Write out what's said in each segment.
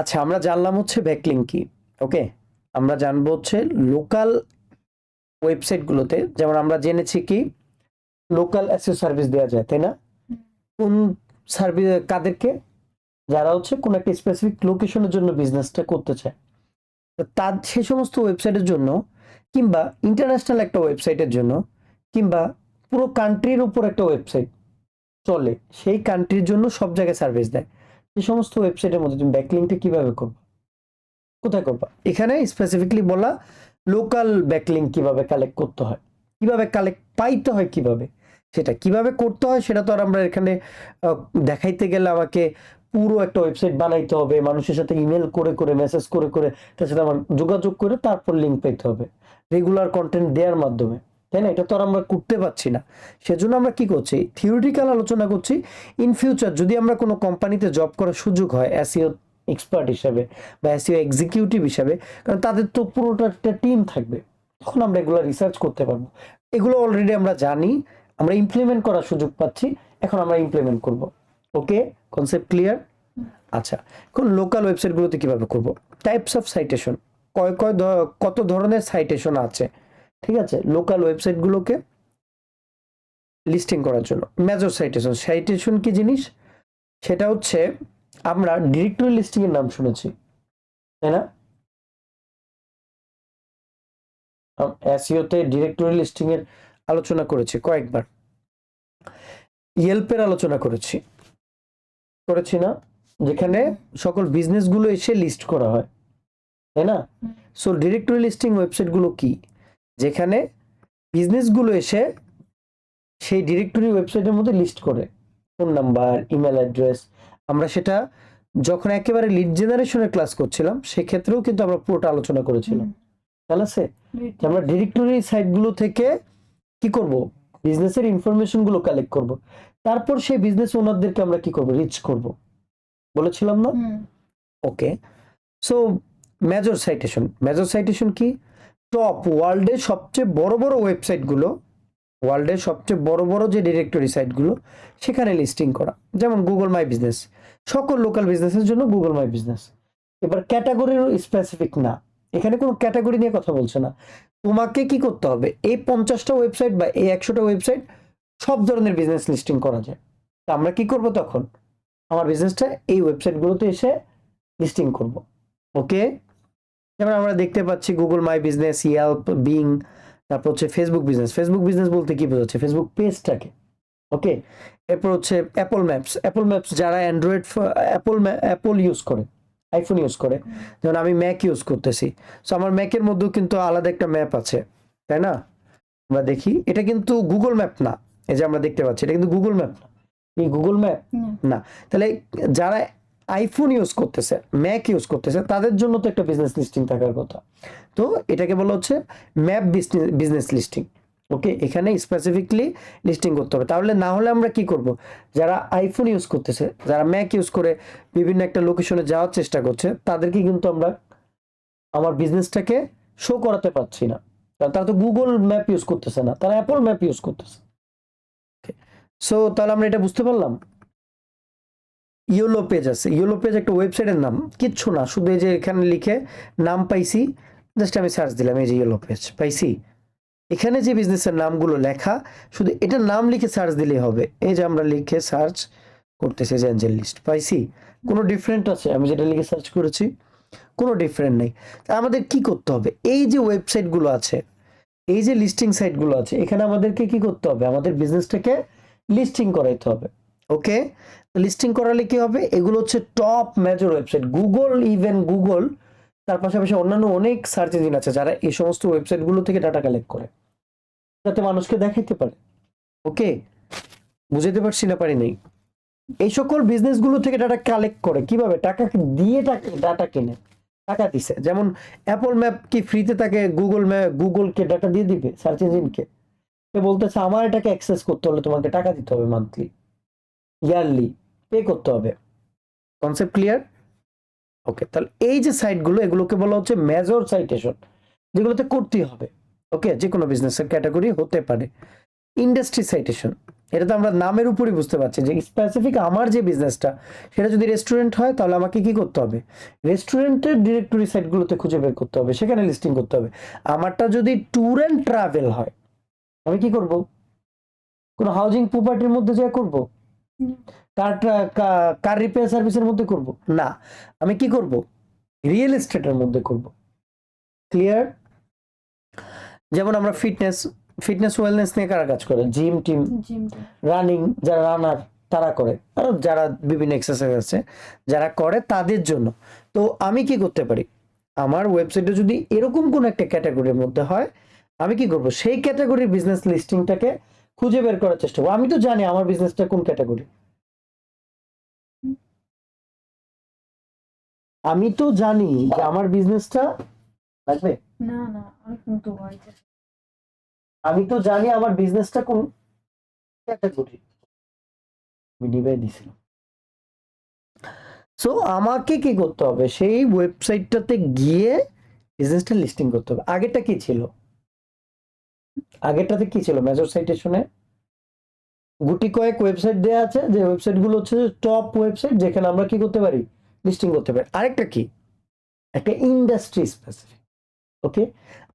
আচ্ছা আমরা জানলাম হচ্ছে ব্যাকলিং কি ওকে আমরা জানব হচ্ছে লোকাল ওয়েবসাইটগুলোতে যেমন আমরা জেনেছি কি লোকাল অ্যাসেস সার্ভিস দেওয়া যায়, তাই না? কোন সার্ভিস কাদেরকে? যারা হচ্ছে কোন একটা স্পেসিফিক লোকেশনের জন্য বিজনেসটা করতে চায়। তার, সে সমস্ত ওয়েবসাইটের জন্য, কিংবা ইন্টারন্যাশনাল একটা ওয়েবসাইটের জন্য, কিংবা পুরো কান্ট্রির উপর একটা ওয়েবসাইট চলে, সেই কান্ট্রির জন্য সব জায়গায় সার্ভিস দেয়। এই সমস্ত ওয়েবসাইটের মধ্যে তুমি ব্যাকলিংটা কীভাবে করবে? কোথায় করবা? এখানে স্পেসিফিকলি বলা লোকাল ব্যাকলিং কীভাবে কালেক্ট করতে হয়, কীভাবে কালেক্ট পাইতে হয় কীভাবে, সেটা কীভাবে করতে হয় সেটা তো আর আমরা এখানে দেখাইতে গেলে আমাকে পুরো একটা ওয়েবসাইট বানাইতে হবে, মানুষের সাথে ইমেল করে করে মেসেজ করে করে, তার সাথে আমার যোগাযোগ করে তারপর লিঙ্ক পেতে হবে রেগুলার কন্টেন্ট দেওয়ার মাধ্যমে। তাই না? এটা তো আর আমরা করতে পারছি না। সেজন্য আমরা কি করছি? থিওরিটিক্যাল আলোচনা করছি। ইন ফিউচার যদি আমরা কোনো কোম্পানিতে জব করার সুযোগ হয় অ্যাসিও এক্সপার্ট হিসাবে বা অ্যাসিও এক্সিকিউটিভ হিসাবে, কারণ তাদের তো পুরোটা একটা টিম থাকবে, তখন আমরা এগুলো রিসার্চ করতে পারব। এগুলো অলরেডি আমরা জানি, আমরা ইমপ্লিমেন্ট করার সুযোগ পাচ্ছি, এখন আমরা ইমপ্লিমেন্ট করব। ওকে কনসেপ্ট ক্লিয়ার আচ্ছা। এখন লোকাল ওয়েবসাইটগুলোতে কীভাবে করব? টাইপস অফ সাইটেশন কয় কয় কত ধরনের সাইটেশন আছে? ঠিক আছে? লোকাল ওয়েবসাইটগুলোকে লিস্টিং করার জন্য। মেজর সাইটেশন সাইটেশন কি জিনিস? সেটা হচ্ছে আমরা ডিরেক্টরি লিস্টিং এর নাম শুনেছি। তাই না? এসইওতে ডিরেক্টরি লিস্টিং এর আলোচনা করেছি কয়েকবার। ইয়েলপের আলোচনা করেছি। করেছি না? যেখানে সকল বিজনেসগুলো এসে লিস্ট করা হয়। তাই না? সো ডিরেক্টরি লিস্টিং ওয়েবসাইটগুলো কি? যেখানে বিজনেসগুলো এসে সেই ডিরেক্টরি ওয়েবসাইটের মধ্যে লিস্ট করে ফোন নাম্বার ইমেল অ্যাড্রেস আমরা সেটা যখন একেবারে লিড জেনারেশনের ক্লাস করছিলাম সেক্ষেত্রেও কিন্তু আমরা পুরোটা আলোচনা করেছিলাম। তাহলে আছে? আমরা ডিরেক্টরি সাইটগুলো থেকে কি করব? বিজনেসের ইনফরমেশনগুলো কালেক্ট করব। তারপর সেই বিজনেস ওনারদেরকে আমরা কি করব? রিচ করব। বলেছিলাম না? Okay so major citation major citation কি? টপ ওয়ার্ল্ডের সবচেয়ে বড় বড় ওয়েবসাইটগুলো, ওয়ার্ল্ডের সবচেয়ে বড় বড় যে ডিরেক্টরি সাইটগুলো, সেখানে লিস্টিং করা। যেমন গুগল মাই বিজনেস সকল লোকাল বিজনেসের জন্য গুগল মাই বিজনেস এবার ক্যাটাগরির স্পেসিফিক না। এখানে কোনো ক্যাটাগরি নিয়ে কথা বলছে না। তোমাকে কি করতে হবে? এই পঞ্চাশটা ওয়েবসাইট বা এই একশোটা ওয়েবসাইট সব ধরনের বিজনেস লিস্টিং করা যায়। তা আমরা কি করব তখন? আমার বিজনেসটা এই ওয়েবসাইটগুলোতে এসে লিস্টিং করব। ওকে যেমন আমরা দেখতে পাচ্ছি Google my business Yelp Bing তারপর হচ্ছে ফেসবুক বিজনেস ফেসবুক বিজনেস বলতে কি বোঝাচ্ছে? ফেসবুক পেজটাকে ওকে এরপর হচ্ছে অ্যাপল ম্যাপস অ্যাপল ম্যাপস যারা অ্যান্ড্রয়েড অ্যাপল অ্যাপল ইউজ করে আইফোন ইউজ করে যেমন আমি ম্যাক ইউজ করতেছি। সো আমার ম্যাকের মধ্যেও কিন্তু আলাদা একটা ম্যাপ আছে। তাই না? আমরা দেখি। এটা কিন্তু গুগল ম্যাপ না। এই যে আমরা দেখতে পাচ্ছি এটা কিন্তু গুগল ম্যাপ না। এই গুগল ম্যাপ না। তাহলে যারা আইফোন ইউজ করতেছে ম্যাক ইউজ করতেছে, তাদের জন্য তো একটা বিজনেস লিস্টিং থাকার কথা। তো এটাকে বলা হচ্ছে ম্যাপ বিজনেস লিস্টিং ওকে এখানে স্পেসিফিকলি লিস্টিং করতে হবে। তাহলে না হলে আমরা কি করব? যারা আইফোন ইউজ করতেছে, যারা ম্যাক ইউজ করে বিভিন্ন একটা লোকেশনে যাওয়ার চেষ্টা করছে, তাদেরকে কিন্তু আমরা আমার বিজনেসটাকে শো করাতে পারছি না। কারণ তারা তো গুগল ম্যাপ ইউজ করতেছে না, তারা অ্যাপল ম্যাপ ইউজ করতেছে। সো তাহলে আমরা এটা বুঝতে পারলাম? ইয়েলো পেজ আছে। ইয়েলো পেজ একটা ওয়েবসাইটের নাম। কিচ্ছু না, শুধু এই যে এখানে লিখে নাম পাইছি। জাস্ট আমি সার্চ দিলাম, এই যে ইয়েলো পেজ পাইছি। এখানে যে বিজনেসের নামগুলো লেখা, শুধু এটার নাম লিখে সার্চ দিলেই হবে। এই যে আমরা লিখে সার্চ করতেছি যে অ্যাঞ্জেল লিস্ট পাইছি। কোনো ডিফারেন্ট আছে? আমি যেটা লিখে সার্চ করেছি, কোনো ডিফারেন্ট নেই। আমাদের কি করতে হবে? এই যে ওয়েবসাইটগুলো আছে, এই যে লিস্টিং সাইটগুলো আছে, এখানে আমাদেরকে কি করতে হবে? আমাদের বিজনেসটাকে লিস্টিং করাইতে হবে। ওকে? লিস্টিং করালে কি হবে? এগুলো হচ্ছে top major website Google even Google তার পাশাপাশি অন্যান্য অনেক সার্চ ইঞ্জিন আছে যারা এই সমস্ত ওয়েবসাইটগুলো থেকে ডাটা কালেক্ট করে। যাতে মানুষকে দেখাইতে পারে। ওকে? বুঝাতে পারছি না পারি নাই। এই সকল বিজনেসগুলো থেকে ডাটা কালেক্ট করে। কীভাবে? টাকা দিয়ে ডাটা কিনে। টাকা দিছে। যেমন অ্যাপল ম্যাপ কি ফ্রিতে তাকে গুগল ম্যাপ গুগলকে ডাটা দিয়ে দিবে সার্চ ইঞ্জিনকে সে বলতেছে, আমার এটাকে অ্যাক্সেস করতে হলে তোমাকে টাকা দিতে হবে মান্থলি ইয়ারলি, পে করতে হবে। কনসেপ্ট ক্লিয়ার ওকে তাহলে এই যে সাইটগুলো এগুলোকে বলা হচ্ছে মেজর সাইটেশন যেগুলোতে করতেই হবে। ওকে যে কোনো বিজনেসের ক্যাটাগরি হতে পারে। ইন্ডাস্ট্রি সাইটেশন এটা তো আমরা নামের উপরই বুঝতে পারছি যে স্পেসিফিক আমার যে বিজনেসটা সেটা যদি রেস্টুরেন্ট হয়, তাহলে আমাকে কি করতে হবে? রেস্টুরেন্টের ডিরেক্টরি সাইটগুলোতে খুঁজে বের করতে হবে, সেখানে লিস্টিং করতে হবে। আমারটা যদি ট্যুর অ্যান্ড ট্রাভেল হয়, আমি কি করব? কোনো হাউজিং প্রপার্টির মধ্যে যা করব। কার কার রিপেয়ার সার্ভিসের মধ্যে করব? না। আমি কি করব? রিয়েল এস্টেটের মধ্যে করব। ক্লিয়ার যেমন আমরা ফিটনেস ফিটনেস ওয়েলনেস নিয়ে কারা কাজ করে? জিম টিম রানিং যারা রানার তারা করে। আর যারা বিভিন্ন এক্সারসাইজ আছে যারা করে তাদের জন্য। তো আমি কি করতে পারি? আমার ওয়েবসাইটে যদি এরকম কোন একটা ক্যাটাগরির মধ্যে হয় আমি কি করব? সেই ক্যাটাগরির বিজনেস লিস্টিংটাকে খুঁজে বের করার চেষ্টা করব। আমি তো জানি আমার বিজনেসটা কোন ক্যাটাগরি আমি তো জানি যে আমার বিজনেসটা লাগবে? না না আমি তো জানি আমার বিজনেসটা কোন ক্যাটাগরি আমি নিবে দিছিলাম। সো আমাকে কি করতে হবে? সেই ওয়েবসাইটটাতে গিয়ে বিজনেসটা লিস্টিং করতে হবে। আগেরটা কি ছিল? আগেরটাতে কি ছিল? মেজর সাইটেশনে গুটি কয়েক ওয়েবসাইট দেওয়া আছে, যে ওয়েবসাইটগুলো হচ্ছে টপ ওয়েবসাইট যেখানে আমরা কি করতে পারি? লিস্টিং করতে পারি। আরেকটা কি? একটা ইন্ডাস্ট্রি স্পেসিফিক ওকে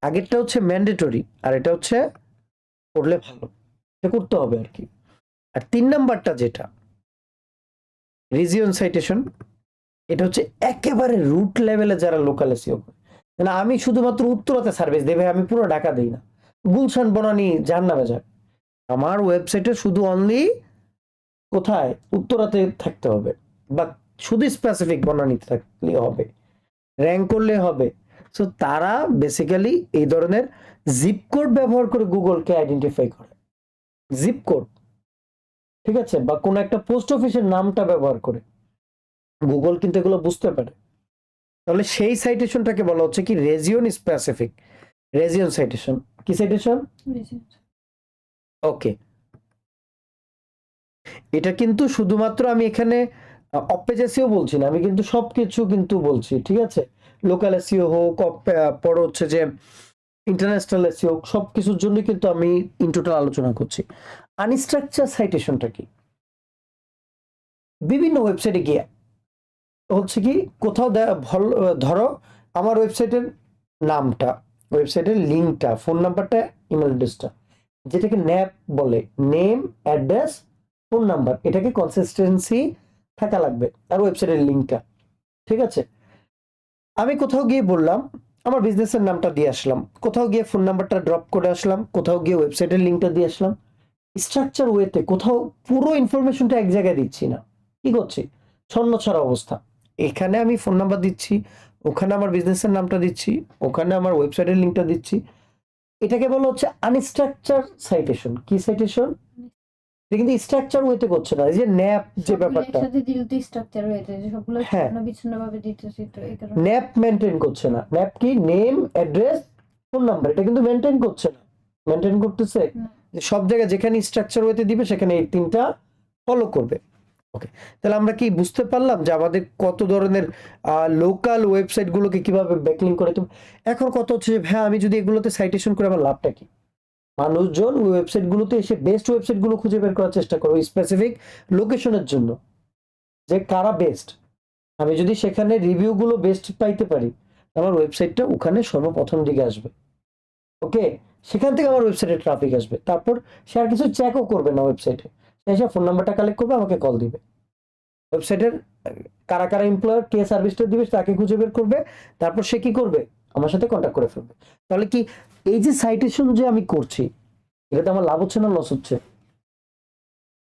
আগেরটা হচ্ছে ম্যান্ডেটরি আর এটা হচ্ছে করলে ভালো। এটা করতে হবে আর কি। আর তিন নাম্বারটা যেটা রিজিয়ন সাইটেশন এটা হচ্ছে একেবারে রুট লেভেলে যারা লোকাল এসিও করে। মানে আমি শুধুমাত্র উত্তরাতে সার্ভিস দেবে আমি পুরো ঢাকা দিই না। গুলশান বনানি যার নামে যাক। আমার ওয়েবসাইটে শুধু অনলি কোথায়? উত্তরাতে থাকতে হবে। বা শুধু স্পেসিফিক বনানিতে থাকলে হবে। র্যাঙ্ক করলে হবে। সো তারা বেসিক্যালি এই ধরনের জিপ কোড ব্যবহার করে গুগলকে আইডেন্টিফাই করে। জিপ কোড ঠিক আছে? বা কোনো একটা পোস্ট অফিসের নামটা ব্যবহার করে। গুগল কিন্তু এগুলো বুঝতে পারে। তাহলে সেই সাইটেশনটাকে বলা হচ্ছে কি? রেজিয়ন স্পেসিফিক রেজিয়ন সাইটেশন কি সাইটেশন ওকে এটা কিন্তু শুধুমাত্র আমি এখানে অপেজেসিও বলছি না আমি কিন্তু সবকিছু কিন্তু বলছি ঠিক আছে? লোকাল এসিও হোক পরে হচ্ছে যে ইন্টারন্যাশনাল এসিও হোক সব কিছুর জন্য কিন্তু আমি ইন টোটাল আলোচনা করছি। আনস্ট্রাকচার সাইটেশনটা কি? বিভিন্ন ওয়েবসাইটে গিয়ে হচ্ছে কি কোথাও ধরো আমার ওয়েবসাইটের নামটা ওয়েবসাইটের লিঙ্কটা, ফোন নাম্বারটা ইমেল অ্যাড্রেসটা যেটাকে ন্যাপ বলে, নেম, অ্যাড্রেস, ফোন নাম্বার, এটাকে কনসিস্টেন্সি থাকা লাগবে, আর ওয়েবসাইটের লিঙ্কটা। ঠিক আছে? আমি কোথাও গিয়ে বললাম, আমার বিজনেসের নামটা দিয়ে আসলাম, কোথাও গিয়ে ফোন নাম্বারটা ড্রপ করে আসলাম, কোথাও গিয়ে ওয়েবসাইটের লিঙ্কটা দিয়ে আসলাম। স্ট্রাকচার ওয়েতে কোথাও পুরো ইনফরমেশনটা এক জায়গায় দিচ্ছি না। কি করছি? ছন্ন ছাড়া অবস্থা। এখানে আমি ফোন নাম্বার দিচ্ছি ওখানে আমার বিজনেসের নামটা দিচ্ছি ওখানে আমার ওয়েবসাইটের লিঙ্কটা দিচ্ছি। এটাকে বলা হচ্ছে আনস্ট্রাকচার সাইটেশন কি সাইটেশন এটা কিন্তু স্ট্রাকচার ওয়েতে করছে না এই যে ন্যাপ যে ব্যাপারটা। স্ট্রাকচার হয়ে সবগুলো হ্যাঁ। বিচ্ছিন্ন বিচ্ছিন্ন ভাবে দিতেছি তো এই কারণে। ন্যাপ মেনটেন করছে না। ন্যাপ কি? নেম অ্যাড্রেস ফোন নাম্বার এটা কিন্তু মেনটেন করছে না। মেনটেন করতেছে সব জায়গায় যেখানে স্ট্রাকচার ওয়েতে দিবে সেখানে এই তিনটা ফলো করবে। ওকে তাহলে আমরা কি বুঝতে পারলাম যে আমাদের কত ধরনের লোকাল ওয়েবসাইটগুলোকে কীভাবে ব্যাকলিং করে? এখন কত হচ্ছে যে হ্যাঁ আমি যদি এগুলোতে সাইটেশন করে আমার লাভটা কি? মানুষজন ওই ওয়েবসাইটগুলোতে এসে বেস্ট ওয়েবসাইটগুলো খুঁজে বের করার চেষ্টা করে ওই স্পেসিফিক লোকেশনের জন্য। যে কারা বেস্ট আমি যদি সেখানে রিভিউগুলো বেস্ট পাইতে পারি আমার ওয়েবসাইটটা ওখানে সর্বপ্রথম দিকে আসবে। ওকে সেখান থেকে আমার ওয়েবসাইটে ট্রাফিক আসবে। তারপর সে আর কিছু চেকও করবে না ওয়েবসাইটে এসে ফোন নাম্বারটা কালেক্ট করবে, আমাকে কল দিবে। ওয়েবসাইটের কারা কারা এমপ্লয়ার কে সার্ভিসটা দিবে, তাকে খুঁজে বের করবে, তারপর সে কি করবে, আমার সাথে কন্ট্যাক্ট করে ফেলবে। তাহলে কি এই যে সাইটেশন যে আমি করছি এটাতে আমার লাভ হচ্ছে না লস হচ্ছে?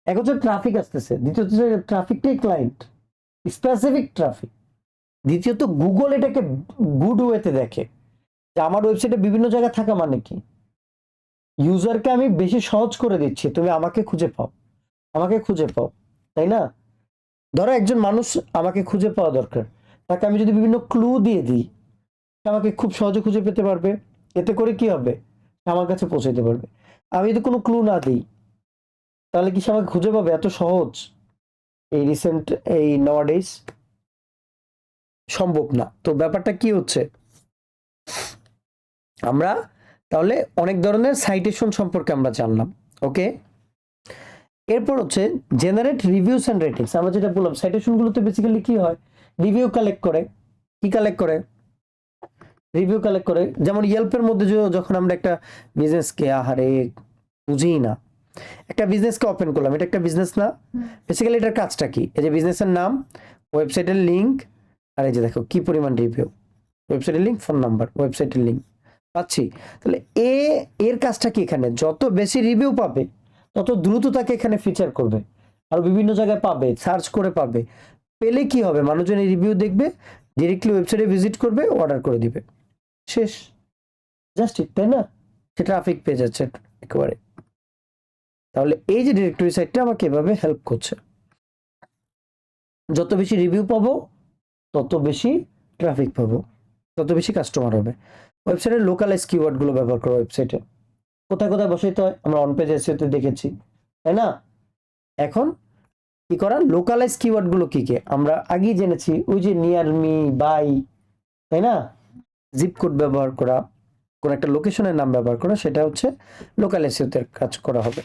এক হচ্ছে ট্রাফিক আসতেছে, দ্বিতীয়ত ট্রাফিকটাই ক্লায়েন্ট স্পেসিফিক ট্রাফিক দ্বিতীয়ত গুগল এটাকে গুড ওয়েতে দেখে, যে আমার ওয়েবসাইটে বিভিন্ন জায়গায় থাকা মানে কি? ইউজারকে আমি বেশি সহজ করে দিচ্ছি, তুমি আমাকে খুঁজে পাও। আমাকে খুঁজে পাও, তাই না? ধরো একজন মানুষ আমাকে খুঁজে পাওয়া দরকার। তাকে আমি যদি বিভিন্ন ক্লু দিয়ে দিই আমাকে খুব সহজে খুঁজে পেতে পারবে। এতে করে কি হবে? আমার কাছে পৌঁছাতে পারবে। আমি যদি কোনো ক্লু না দিই, তাহলে কি সে আমাকে খুঁজে পাবে? এত সহজ। এই রিসেন্ট এই নওয়াডেজ সম্ভব না। তো ব্যাপারটা কি হচ্ছে? আমরা তাহলে অনেক ধরনের সাইটেশন সম্পর্কে আমরা জানলাম ওকে এরপর হচ্ছে জেনারেট রিভিউস অ্যান্ড রেটিংস আমরা যেটা বললাম সাইটেশনগুলোতে বেসিক্যালি কি হয়? রিভিউ কালেক্ট করে। কি কালেক্ট করে? রিভিউ কালেক্ট করে। যেমন ইয়েল্পের মধ্যে যখন আমরা একটা বিজনেসকে আহারে বুঝি না, একটা বিজনেসকে ওপেন করলাম, এটা একটা বিজনেস না। বেসিক্যালি এটার কাজটা কি? এই যে বিজনেসের নাম ওয়েবসাইটের লিঙ্ক আর এই যে দেখো, কি পরিমাণ রিভিউ ওয়েবসাইটের লিঙ্ক ফোন নাম্বার ওয়েবসাইটের লিঙ্ক পাচ্ছি? তাহলে এ, এর কাজটা কি এখানে? যত বেশি রিভিউ পাবে তত দ্রুত তাকে এখানে ফিচার করবে। আর বিভিন্ন জায়গায় পাবে সার্চ করে পাবে। পেলে কি হবে? মানুষজন এই রিভিউ দেখবে ডিরেক্টলি ওয়েবসাইটে ভিজিট করবে অর্ডার করে দিবে। শেষ। জাস্ট ইট তাই না? সে ট্রাফিক পেয়ে যাচ্ছে একেবারে। তাহলে এই যে ডিরেক্টরি সাইটটা আমাকে এভাবে হেল্প করছে। যত বেশি রিভিউ পাবো, তত বেশি ট্রাফিক পাবো। তত বেশি কাস্টমার হবে। ওয়েবসাইটের লোকালাইজ কিওয়ার্ডগুলো ব্যবহার করো ওয়েবসাইটে কোথায় কোথায় বসাইতে হয়? আমরা অন পেজ এসিওতে দেখেছি, তাই না? এখন কি করা লোকালাইজ কিওয়ার্ডগুলো কি কি? আমরা আগেই জেনেছি, ওই যে নিয়ার মি বাই তাই না? জিপ কোড ব্যবহার করা, কোন একটা লোকেশনের নাম ব্যবহার করা, সেটা হচ্ছে লোকাল এসিওতে কাজ করা হবে।